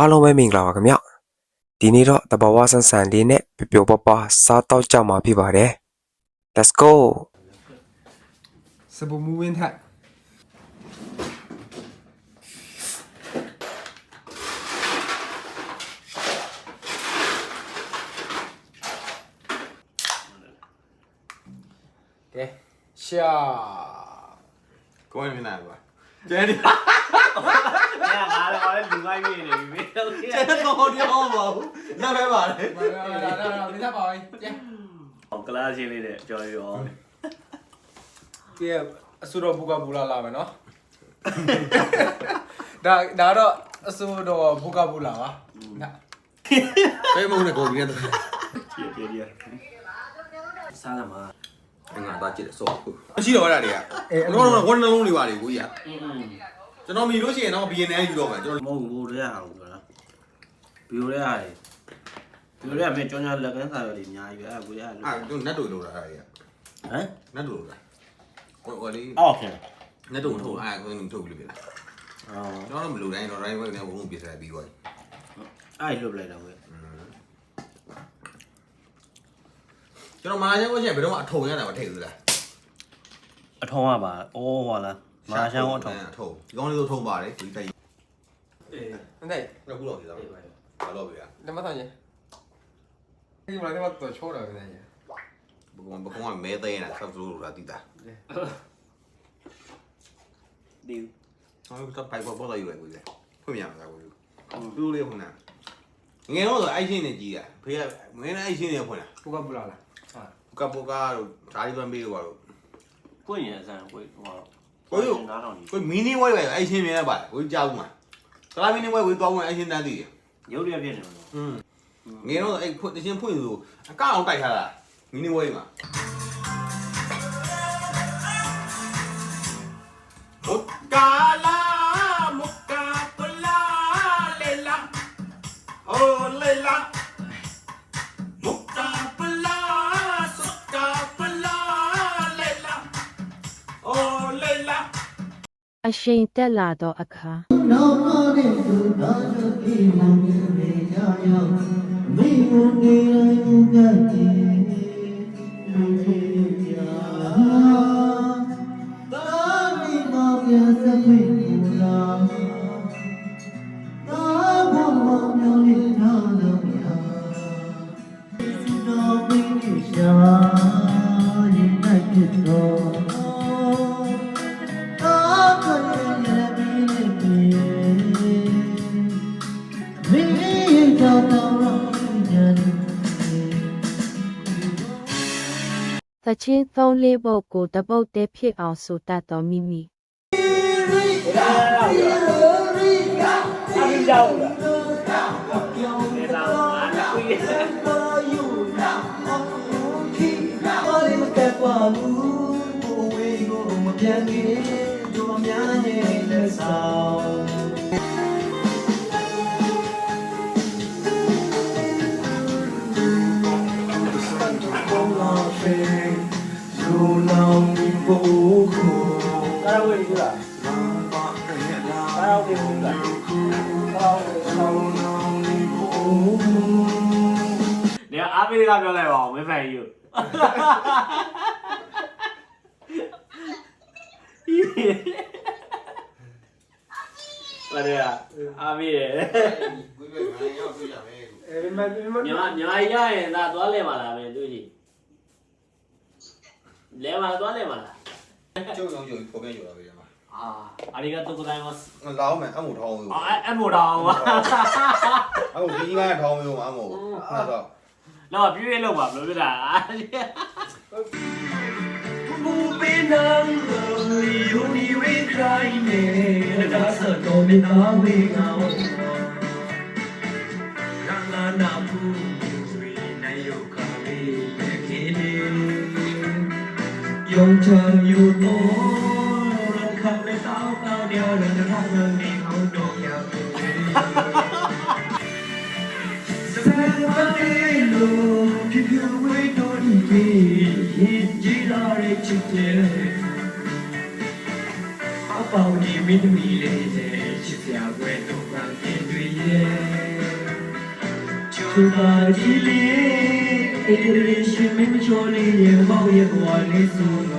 အားလုံးပဲမင်္ဂလာပါခင်ဗျဒီနေ့တော့တဘာဝဆန်ဆန်လေးနဲ့ပျော်ပျော်ပါပါစားတော့ကြမှာဖြစ်ပါတယ် let's go စပူမူဝင်းထက်ကဲရှာကိုယ်မြင်နိုင်ပါကျန်နေ။ အဲ့ဒါလည်းဘာလဲလူမိုင်းမြင်နေပြီ။ဟုတ်ကဲ့ကျန်တော့တော့ပါဘူးနားပဲပါလေဘာလာလာလာလာမင်းသားပါပဲကျန်။ဟောကလာချင်းလေးတဲ့ကြော်ရောကဲအဆူတော့ဘူကဘူလာလာမယ်နော်ဒါဒါတော့အဆူတော့ဘူကဘူလာပါနာဘယ်မုန်းနဲ့ကိုပြီးနေတယ်။ပြပြပြ။စားလာမှာငါသားကြည့်တယ်စောမရှိတော့အဲ့ဒါတွေကတော့တော့ဝန်းနှလုံးတွေပါလေကိုကြီးက။အင်း ကျွန်တော်မြင်လို့ရှိရင်တော့ BNL ယူတော့မယ်ကျွန်။မဟုတ်ဘူးတဲ့ဟာဘူးလား။ဘီယိုရဲဟာလေ။ဘီယိုရဲအမေကျောင်းညာလက်ကန်းစာရွက်တွေအများကြီးပဲအဲ့ကိုရအဲ့တော်အဲ့တို့နတ်တို့လိုတာအဲ့ဒါတွေကဟမ်နတ်တို့လိုတာဟိုဟိုလေးအော်ခင်နတ်တို့ထုတ်အဲ့ကိုထုတ်ပြီးလို့ပြလားအော်ကျွန်တော်မလိုတိုင်းတော့ right way နဲ့ဘုံပြစ်ဆက်ပြီးသွားပြီအဲ့လွတ်လိုက်တော့ပဲကျွန်တော်မာချမ်းကိုချက်ဘယ်တော့မှအထုံရတာမထည့်ဘူးလားအထုံးကပါ။အိုးဟောလား။ မာရှမ်းအထုံးအထုံဒီကောင်းလေးတို့ထုံပါတယ်ဒီတိုက်အေးနေခုတော့ဒီတော့ဘာလို့ပြရလက်မဆောင်ရင်ဒီမှာကတော့တော့ချိုးတယ်နေဘကုံဘကုံကမဲသေးနေတာဆောက်လို့လာတိတာဒီဟောတော့ပိုက်ပေါ်ပေါ်လာယူလိုက်ကိုကြီးဖွင့်ပြရမှာကိုကြီးသူ့လေးဖွင့်တာငယ်တော့ဆိုအိုက်ရှင်းနေကြီးတာဖေကငယ်နဲ့အိုက်ရှင်းနေဖွင့်တာဘူကဘူလာလားဟာကပ်ပိုကားတို့ဓာရီသွမ်းပေးလို့ပါတော့ကိုယ့်ရင်အစမ်းကိုဟောကို ကြီးနားထောင်ကြီးကိုမီနီဝဲပဲအိုက်ရှင်းမြင်ရပါကိုကြီးကြောက်မှာကလာမီနီဝဲကိုသွားဝင်အိုက်ရှင်းတန်းတည်တယ်ရုပ်ရပြနေလို့อืมငယ်တော့အဲ့ဖွင့်တချင်းဖွင့်လို့အကောက်အောင်တိုက်ထားတာမီနီဝဲမှာမု အရှိန်တက်လာသောအခါနောက်မနဲ့သူသားတို့ဒီမုန်တွေကြောက်ရောက်မိမနေရင်ကတည်းလူကြီးကြာတာမိမပြန်စမိမလားတာဘမမြောင်လေးထားလို့ရစီတော်မင်းရှာရင်နိုင်ဖြစ်တော့ သချင်းသုံးလေးပုတ်ကိုတပုတ်တည်းဖြစ်အောင်ဆိုတတ်တော်မိမိအားကြောက်လားဒီတော့ငါကွေးပြန်ကြီးတို့များရဲ့လက်ဆောင် ကာရာဝေးကြီးလားကာရာဝေးကြီးလားနေအားပေးကပြောလိုက်ပါဦးမဖန်ကြီးကိုဘာလဲအားပေးတယ်ဝိပဲငါရောက်ပြရမယ်အဲမမညီမညီမရရင်သာသွားလဲမှာလားမင်းတွေ့ကြည့်လဲမှာသွားလဲမှာလား ကျုပ်ရောက်ယူပေါ်ပြန်ယူလာပြီမှာ အာありがとうございます ငါလောင်းမယ်အမှုထောင်းလို့ အာအမိုတော်ပါ အမှုကြီးကထောင်းလို့အမှုအဲ့တော့ တော့ပြည့်ပြည့်လောက်ပါဘယ်လိုဖြစ်တာ 不被难了，有你为在内，大色都没那味道。让俺那不为难有咖啡给你，用成有多，人 ပြောလဲငါမျိုးနဲ့ဟောတော့ပြောစပယ်ဘာတီလို့ပြပြဝေးတော့ဒီရင်ကြီးလာတဲ့ချစ်တယ်အပေါင်းဒီမိသမီးလေးတဲ့ချစ်စရာွယ်တော့ကပြင်တွေ့ရဲ့ချူပါကြီးလေးအဲ့ဒီရှင်မင်းမချိုးလေးရဲ့မောင်ရဲ့ဘဝလေးဆို